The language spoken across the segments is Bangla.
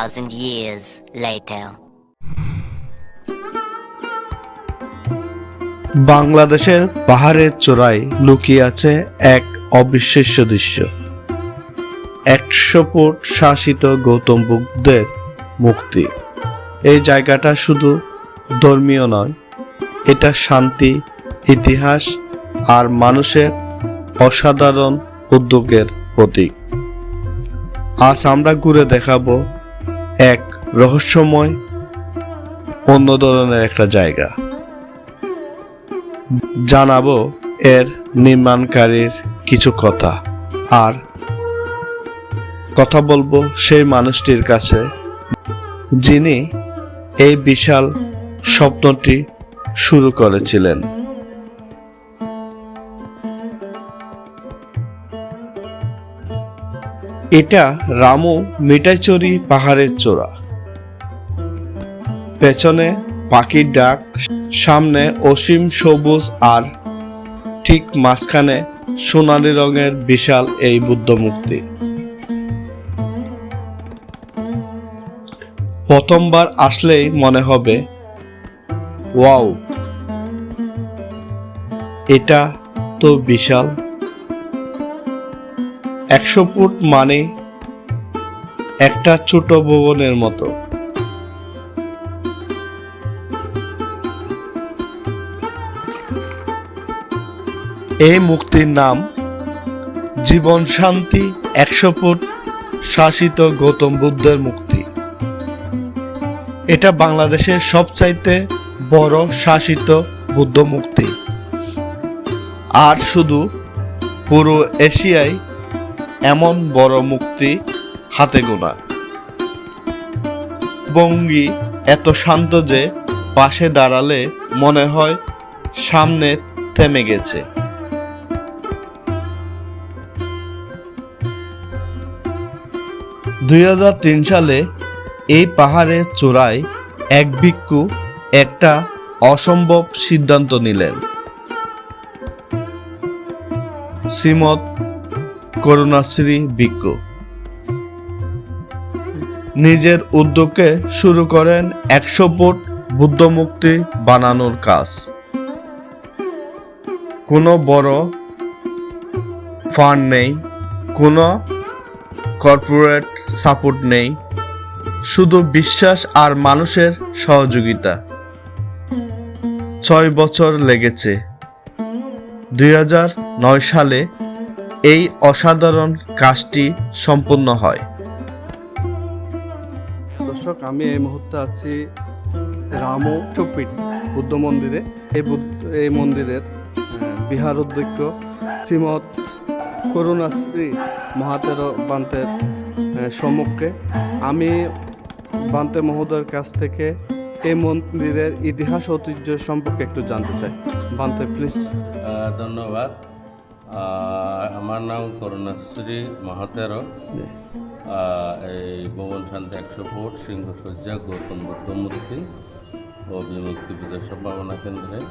2,000 years later. বাংলাদেশের পাহাড়ের চূড়ায় লুকিয়ে আছে এক অবিশ্বাস্য দৃশ্য। একশো ফুট শাসিত গৌতম বুদ্ধের মুক্তি এই জায়গাটা শুধু ধর্মীয় নয় এটা শান্তি ইতিহাস আর মানুষের অসাধারণ উদ্যোগের প্রতীক। আজ আমরা ঘুরে দেখাবো এক রহস্যময় অন্য ধরনের একটা জায়গা। জানাব এর নির্মাণকারীর কিছু কথা। আর কথা বলব সেই মানুষটির কাছে, যিনি এই বিশাল স্বপ্নটি শুরু করেছিলেন। এটা রামু মিঠাইচড়ি পাহাড়ের চূড়া। পেছনে পাখির ডাক, সামনে অসীম সবুজ আর ঠিক মাঝখানে সোনালী রঙের বিশাল এই বুদ্ধ মূর্তি। প্রথমবার আসলেই মনে হবে, ওয়াও, এটা তো বিশাল একশো ফুট মানে একটা ছোট ভবনের মতো। এই মুক্তির নাম জীবন শান্তি একশো ফুট শাসিত গৌতম বুদ্ধের মুক্তি এটা বাংলাদেশের সবচাইতে বড় শাসিত বুদ্ধ মুক্তি আর শুধু পুরো এশিয়ায় এমন বড় মুক্তি হাতে গোনা। ভঙ্গি এত শান্ত যে পাশে দাঁড়ালে মনে হয় সামনে থেমে গেছে। দুই হাজার তিন সালে এই পাহাড়ের চূড়ায় এক ভিক্ষু একটা অসম্ভব সিদ্ধান্ত নিলেন। শ্রীমৎ করুণাশ্রী ভিক্ষু নিজের উদ্যোগে শুরু করেন একশো ফুট বুদ্ধমুক্তি বানানোর কাজ। কোনো বড় ফান্ড নেই, কোনো কর্পোরেট সাপোর্ট নেই, শুধু বিশ্বাস আর মানুষের সহযোগিতা। ছয় বছর লেগেছে। দুই সালে এই অসাধারণ কাজটি সম্পন্ন হয়। দর্শক আমি এই মুহূর্তে আছি রামু চোপীঠ বুদ্ধ মন্দিরে। এই বুদ্ধ এই মন্দিরের বিহার অধ্যক্ষ শ্রীমৎ করুণাশ্রী মহাতের বান্তের সম্মুখে। আমি বান্তে মহোদয়ের কাছ থেকে এই মন্দিরের ইতিহাস ঐতিহ্য সম্পর্কে একটু জানতে চাই। বান্তে প্লিজ ধন্যবাদ। আহ, আমার নাম করুণাশ্রী মাহাতের। এই ভবন শান্তি একশো ফুট সিংহসজ্জা গৌতম বুদ্ধ মূর্তি ও বিমুক্তি বিজয় সম্ভাবনা কেন্দ্রের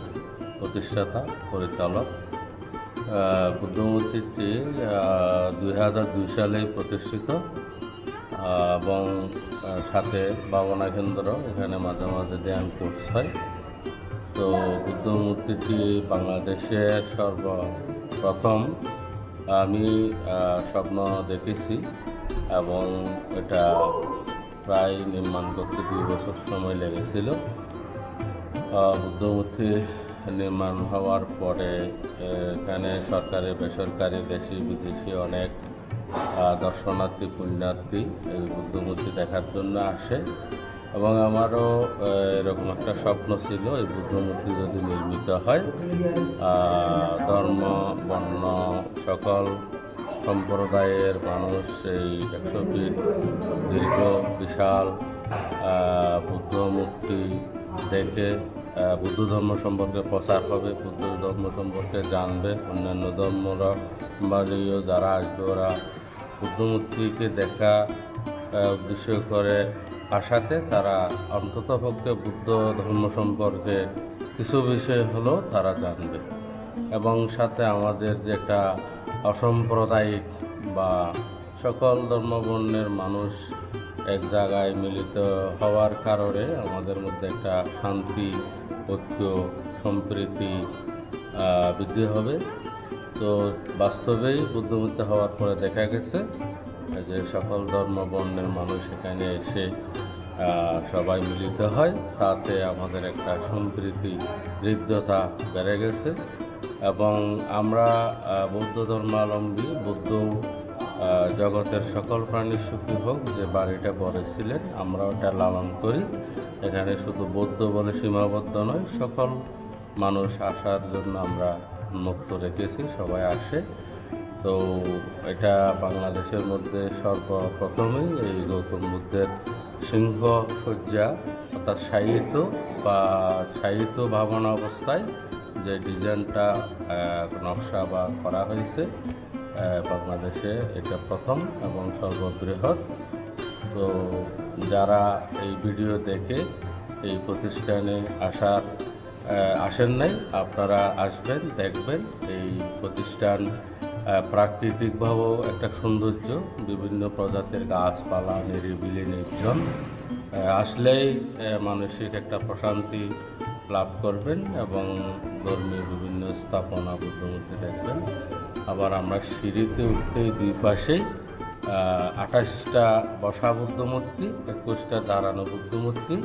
প্রতিষ্ঠাতা পরিচালক। আহ, বুদ্ধ মূর্তিটি দুই হাজার দুই সালে প্রতিষ্ঠিত এবং সাথে ভাবনা কেন্দ্র এখানে মাঝে মাঝে ধ্যান কোর্স হয়। তো বুদ্ধ মূর্তিটি বাংলাদেশের সর্বপ্রথম আমি স্বপ্ন দেখেছি এবং এটা প্রায় নির্মাণ করতে দুই বছর সময় লেগেছিল। আহ, বুদ্ধ মূর্তি নির্মাণ হওয়ার পরে এখানে সরকারি বেসরকারি দেশি বিদেশি অনেক দর্শনার্থী পুণ্যার্থী এই বুদ্ধ মূর্তি দেখার জন্য আসে। এবং আমারও এরকম একটা স্বপ্ন ছিল, এই বুদ্ধ মূর্তি যদি নির্মিত হয় ধর্ম, বর্ণ, সকল সম্প্রদায়ের মানুষ এই একশো ফিট দীর্ঘ, বিশাল বুদ্ধ মূর্তি দেখে বুদ্ধ ধর্ম সম্পর্কে প্রচার হবে, বুদ্ধ ধর্ম সম্পর্কে জানবে, অন্যান্য ধর্মরা বাড়িও যারা আসবে, ওরা বুদ্ধমূর্তিকে দেখা বিষয় করে আসাতে তারা অন্তত পক্ষে বুদ্ধ ধর্ম সম্পর্কে কিছু বিষয় হলেও তারা জানবে। এবং সাথে আমাদের যেটা অসাম্প্রদায়িক বা সকল ধর্মবর্ণের মানুষ এক জায়গায় মিলিত হওয়ার কারণে আমাদের মধ্যে একটা শান্তি, ঐক্য, সম্প্রীতি বৃদ্ধি হবে। তো বাস্তবেই বুদ্ধমূর্তি হওয়ার পরে দেখা গেছে যে সকল ধর্ম বর্ণের মানুষ এখানে এসে সবাই মিলিত হয়। তাতে আমাদের একটা সম্প্রীতি, হৃদ্যতা বেড়ে গেছে। এবং আমরা বৌদ্ধ ধর্মাবলম্বী, বৌদ্ধ জগতের সকল প্রাণী সুখী হোক, যে বাড়িটা বলেছিলেন আমরা ওটা লালন করি। এখানে শুধু বৌদ্ধ বলে সীমাবদ্ধ নয়, সকল মানুষ আসার জন্য আমরা মুক্ত রেখেছি, সবাই আসে। তো এটা বাংলাদেশের মধ্যে সর্বপ্রথমেই এই গৌতম বুদ্ধের সিংহ সজ্জা অর্থাৎ সাহিত্য বা সাহিত্য ভাবনা অবস্থায় যে ডিজাইনটা নকশা বা করা হয়েছে বাংলাদেশে এটা প্রথম এবং সর্ববৃহৎ। তো যারা এই ভিডিও দেখে এই প্রতিষ্ঠানে আসার আসেন নাই, আপনারা আসবেন, দেখবেন এই প্রতিষ্ঠান প্রাকৃতিকভাবেও একটা সৌন্দর্য, বিভিন্ন প্রজাতির গাছপালা নিরিবিলি নির্জন। আসলেই মানসিক একটা প্রশান্তি লাভ করবেন এবং ধর্মীয় বিভিন্ন স্থাপনা, বুদ্ধমূর্তি দেখবেন। আবার আমরা সিঁড়িতে উঠতেই দুই পাশেই আঠাশটা বসা বুদ্ধমূর্তি, একুশটা দাঁড়ানো বুদ্ধমূর্তি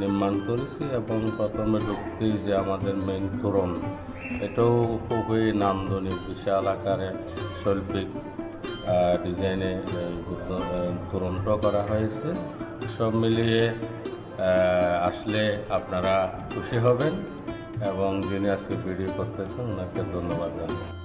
নির্মাণ করেছি এবং প্রথমে ঢুকতেই যে আমাদের মেইন তোরণ। এটাও খুবই নান্দনিক বিশাল আকারে শৈল্পিক ডিজাইনে তোরণটা করা হয়েছে। সব মিলিয়ে আসলে আপনারা খুশি হবেন এবং যিনি আজকে ভিডিও করতেছেন, ওনাকে ধন্যবাদ জানাই।